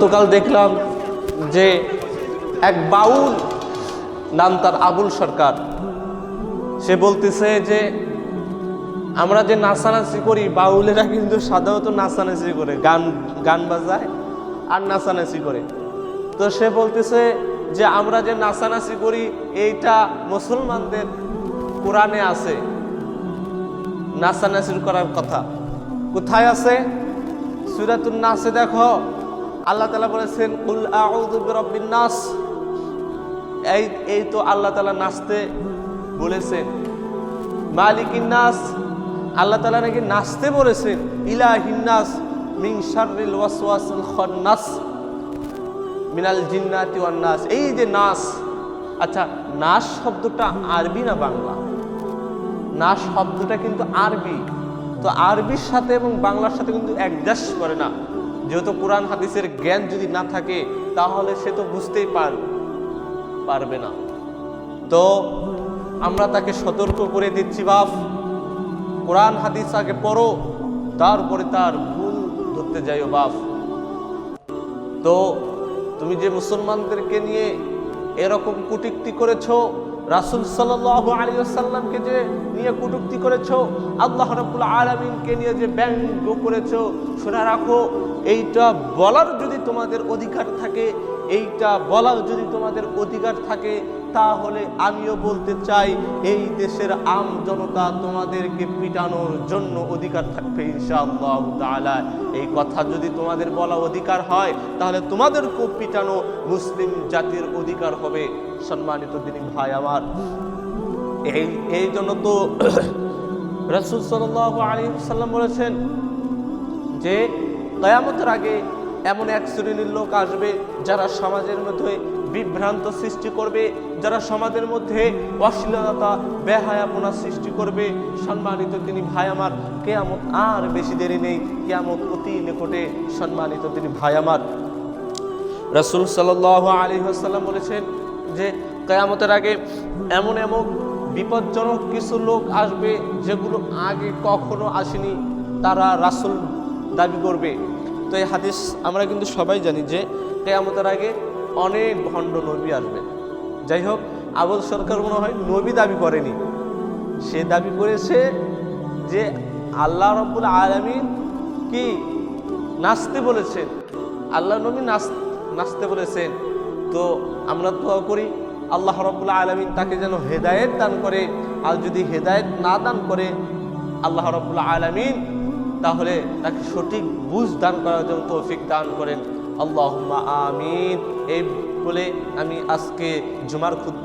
গতকাল দেখলাম যে এক বাউল নাম তার আবুল সরকার। সে বলতেছে যে, আমরা যে নাচানাচি করি, বাউলেরা কিন্তু সাধারণত নাচানাচি করে, গান গান বাজায় আর নাচানাচি করে। তো সে বলতেছে যে, আমরা যে নাচানাচি করি, এইটা মুসলমানদের কোরআনে আছে। নাচানাচি করার কথা। কোথায় আছে? সুরাতুন নাসে দেখো। আল্লাহ তালা বলেছেন আউযু নাস। এই এই তো আল্লাহ তালা নাচতে বলেছেন। মালিকিন নাস, আল্লাহ তালা নাকি নাচতে বলেছেন, ইলাহিন নাস মিন শাররিল ওয়াসওয়াসিল খান্নাস মিনাল জিন্নাতি ওয়ান নাস। এই যে নাস আচ্ছা নাস শব্দটা আরবি না বাংলা? নাস শব্দটা কিন্তু আরবি। তো আরবির সাথে এবং বাংলার সাথে কিন্তু অ্যাডজাস্ট করে না। যেহেতু কোরআন হাদিসের জ্ঞান যদি না থাকে, তাহলে সে তো বুঝতেই পার পারবে না। তো আমরা তাকে সতর্ক করে দিচ্ছি, বাপ। কোরআন হাদিস আগে পড়ো, তারপরে তার ভুল ধরতে যাইও, বাপ। তো তুমি যে মুসলমানদেরকে নিয়ে এরকম কুটিক্তি করেছ রাসুল সাল্লাহ আলী আসাল্লামকে যে নিয়ে কুটুক্তি করেছ, আল্লাহ রবুল আলমিনকে নিয়ে যে ব্যঙ্গ করেছ, শোনা রাখো, এইটা বলার যদি তোমাদের অধিকার থাকে এইটা বলার যদি তোমাদের অধিকার থাকে, তাহলে আমিও বলতে চাই, এই দেশের আম জনতা তোমাদেরকে পিটানোর জন্য অধিকার থাকবে ইনশাআল্লাহ এই কথা যদি তোমাদের বলা অধিকার হয়, তাহলে তোমাদেরকেও পিটানো মুসলিম জাতির অধিকার হবে। সম্মানিত দিনী ভাই আমার, এই এই জন্য তো রসুল সাল্লাহ আলী সাল্লাম বলেছেন যে, কয়ামতের আগে এমন এক শ্রেণির লোক আসবে যারা সমাজের মধ্যে বিভ্রান্ত সৃষ্টি করবে, যারা সমাজের মধ্যে অশ্লীলতা, বেহায়াপনা সৃষ্টি করবে। সম্মানিত তিনি ভাই আমার, কেয়ামত আর বেশি দেরি নেই। কেয়ামত অতি নিকটে সম্মানিত তিনি ভাই আমার। রসুল সাল আলী আসাল্লাম বলেছেন যে, কেয়ামতের আগে এমন এমন বিপজ্জনক কিছু লোক আসবে যেগুলো আগে কখনো আসেনি। তারা রাসুল দাবি করবে। তো এই হাদিস আমরা কিন্তু সবাই জানি যে কেয়ামতের আগে অনেক ভণ্ড নবী আসবে। যাই হোক, আবুল সরকার মনে হয় নবী দাবি করেনি। সে দাবি করেছে যে আল্লাহ রব্বুল আলমিন কি? নাচতে বলেছেন। আল্লাহ নবী নাচ নাচতে বলেছেন। তো আমরা তো করি, আল্লাহ রব্বুল আলমিন তাকে যেন হেদায়েত দান করে। আর যদি হেদায়েত না দান করে, আল্লাহ রব্বুল আলমিন তাহলে তাকে সঠিক বুঝ দান করার জন্য তৌফিক দান করেন। আল্লাহ আমিন। এই বলে আমি আজকে জুমার খুদ্